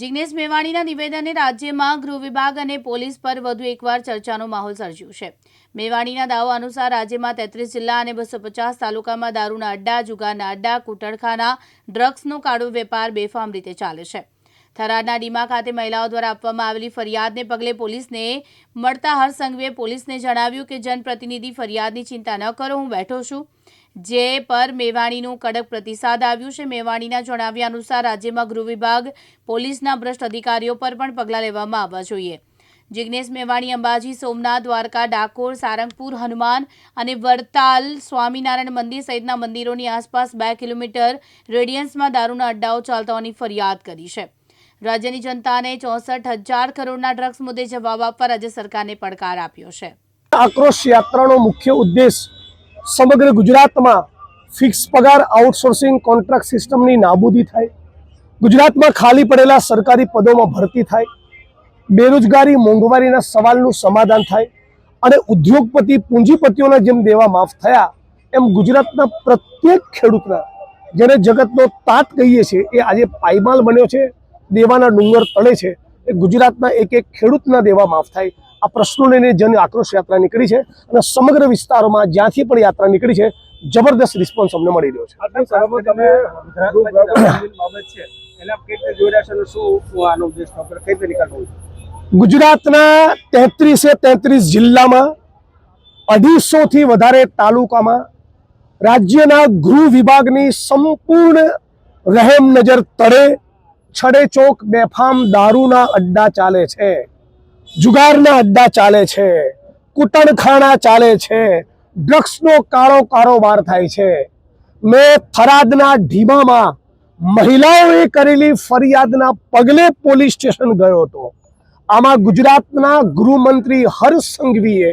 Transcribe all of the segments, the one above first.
જિગ્નેશ મેવાણીના નિવેદને રાજ્યમાં ગૃહ વિભાગ અને પોલીસ પર વધુ એકવાર ચર્ચાનો માહોલ સર્જ્યો છે. મેવાણીના દાવા અનુસાર રાજ્યમાં તેત્રીસ જિલ્લા અને બસો પચાસ તાલુકામાં દારૂના અડ્ડા, જુગારના અડ્ડા કુટડખાના ડ્રગ્સનો કાળો વેપાર બેફામ રીતે ચાલે છે. થરાદના ડીમા ખાતે મહિલાઓ દ્વારા આપવામાં આવેલી ફરિયાદને પગલે પોલીસને મળતા હરસંઘવીએ પોલીસને જણાવ્યું કે, જનપ્રતિનિધિ, ફરિયાદની ચિંતા ન કરો, હું બેઠો છું. જે પર મેવાણીનું કડક પ્રતિસાદ આવ્યું છે. મેવાણીના જણાવ્યા અનુસાર રાજ્યમાં ગૃહ વિભાગ, પોલીસના ભ્રષ્ટ અધિકારીઓ પર પણ પગલાં લેવામાં આવવા જોઈએ. જિગ્નેશ મેવાણી, અંબાજી, સોમનાથ, દ્વારકા, ડાકોર, સારંગપુર, હનુમાન અને વડતાલ સ્વામિનારાયણ મંદિર સહિતના મંદિરોની આસપાસ બે કિલોમીટર રેડિયન્સમાં દારૂના અડ્ડાઓ ચાલતા હોવાની ફરિયાદ કરી છે. રાજ્યની જનતાને ચોસઠ હજાર કરોડના ડ્રગ્સ મુદ્દે જવાબ આપવા રાજ્ય સરકારને પડકાર આપ્યો છે. આક્રોશ યાત્રાનો મુખ્ય ઉદ્દેશ સમગ્ર ગુજરાતમાં ફિક્સ પગાર આઉટસોર્સિંગ કોન્ટ્રાક્ટ સિસ્ટમની નાબૂદી થાય. ગુજરાતમાં ખાલી પડેલા સરકારી પદોમાં ભરતી થાય. બેરોજગારી મોંઘવારીના સવાલનું સમાધાન થાય અને ઉદ્યોગપતિ પૂંજીપતિઓના જેમ દેવા માફ થયા, એમ ગુજરાતના પ્રત્યેક ખેડૂતના, જેને જગતનો તાત કહીએ છીએ, એ આજે પાયમાલ બન્યો છે, દેવાના ડુંગર તળે છે, એ ગુજરાતના એક એક ખેડૂતના દેવા માફ થાય. આ પ્રશ્નો લઈને જન આક્રોશ યાત્રા નીકળી છે અને સમગ્ર વિસ્તારોમાં જ્યાંથી પણ યાત્રા નીકળી છે જબરદસ્ત રિસ્પોન્સ અમને મળી રહ્યો છે? ગુજરાતના તેત્રીસે તેત્રીસ જિલ્લામાં અઢીસો થી વધારે તાલુકામાં રાજ્યના ગૃહ વિભાગની સંપૂર્ણ રહેમ નજર તળે છડે ચોક બેફામ દારૂના અડ્ડા ચાલે છે. જુગારના અડ્ડા ચાલે છે, કૂટણખાણા ચાલે છે, ડ્રગ્સનો કાળો કારોબાર થાય છે. મેં થરાદના ઢીમામાં મહિલાઓએ કરેલી ફરિયાદના પગલે પોલીસ સ્ટેશન ગયો હતો. આમાં ગુજરાતના ગૃહમંત્રી હર્ષ સંઘવીએ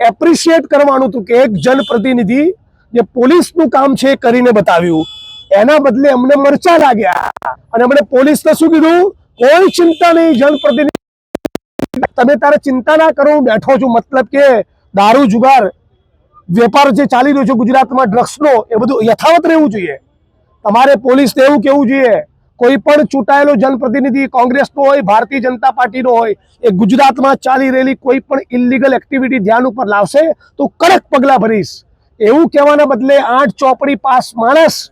એપ્રિશિએટ કરવાનું હતું કે એક જનપ્રતિનિધિ જે પોલીસનું કામ છે એ કરીને બતાવ્યું. એના બદલે અમને મરચા લાગ્યા અને અમને પોલીસને શું કીધું? કોઈ ચિંતા નહીં, જનપ્રતિનિધિ તમે તારે ચિંતા ના કરો, હું બેઠો છું. મતલબ કે દારૂ, જુગાર, વેપાર જે ચાલી રહ્યો છે ગુજરાતમાં, ડ્રગ્સનો, એ બધું યથાવત રહેવું જોઈએ. તમારે પોલીસને એવું કહેવું જોઈએ, કોઈ પણ ચૂંટાયેલો જનપ્રતિનિધિ, કોંગ્રેસનો હોય, ભારતીય જનતા પાર્ટીનો હોય, એ ગુજરાતમાં ચાલી રહેલી કોઈ પણ ઇલીગલ એક્ટિવિટી ધ્યાન ઉપર લાવશે તો કડક પગલાં ભરીશ. એવું કહેવાના બદલે આઠ ચોપડી પાસ માણસ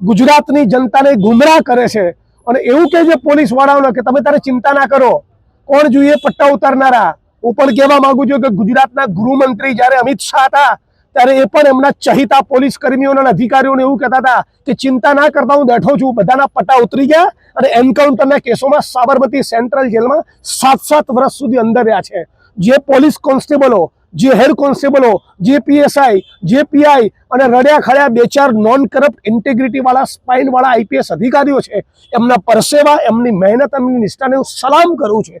ગુજરાતની જનતાને ગુમરાહ કરે છે. અને એવું કહે છે પોલીસ કે તમે તારે ચિંતા ના કરો. કોણ જોઈએ પટ્ટા ઉતારનારા? હું પણ કહેવા માંગુ છું કે ગુજરાતના ગૃહમંત્રી જ્યારે અમિત શાહ હતા, ત્યારે એ પણ એમના ચહિતા પોલીસ કર્મીઓના અધિકારીઓને એવું કહેતા હતા કે ચિંતા ના કરતા હું બેઠો છું. બધાના પટ્ટા ઉતરી ગયા અને એન્કાઉન્ટરના કેસોમાં સાબરમતી સેન્ટ્રલ જેલમાં સાત સાત વર્ષ સુધી અંદર રહ્યા છે. જે પોલીસ કોન્સ્ટેબલો, જે હેડ કોન્સ્ટેબલો, જે પીએસઆઈ, જે પીઆઈ અને રડ્યા ખડ્યા બે ચાર નોન કરપ્ટ ઇન્ટેગ્રિટી વાળા સ્પાઇન વાળા આઈપીએસ અધિકારીઓ છે, એમના પરસેવા, એમની મહેનત, એમની નિષ્ઠાને હું સલામ કરું છું.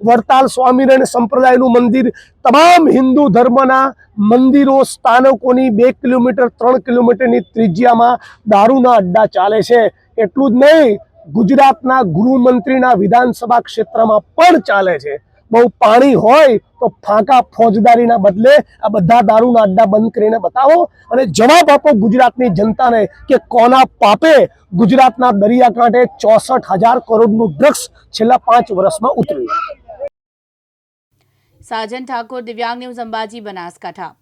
વડતાલ સ્વામિનારાયણ સંપ્રદાયનું મંદિર તમામ હિન્દુ ધર્મના મંદિરો, સ્થાનકોની બે કિલોમીટર, ત્રણ કિલોમીટરની ત્રિજ્યામાં દારૂના અડ્ડા ચાલે છે. એટલું જ નહીં, ગુજરાતના ગૃહમંત્રીના વિધાનસભા ક્ષેત્રમાં પણ ચાલે છે. બહુ પાણી હોય તો ફાંકા ફોજદારીના બદલે આ બધા દારૂના અડ્ડા બંધ કરીને બતાવો અને જવાબ આપો ગુજરાતની જનતાને કે કોના પાપે ગુજરાતના દરિયાકાંઠે ચોસઠ હજાર કરોડનું ડ્રગ્સ છેલ્લા પાંચ વર્ષમાં ઉતર્યું. સાજન ઠાકોર દિવ્યાંગ ન્યૂઝ અંબાજી બનાસકાંઠા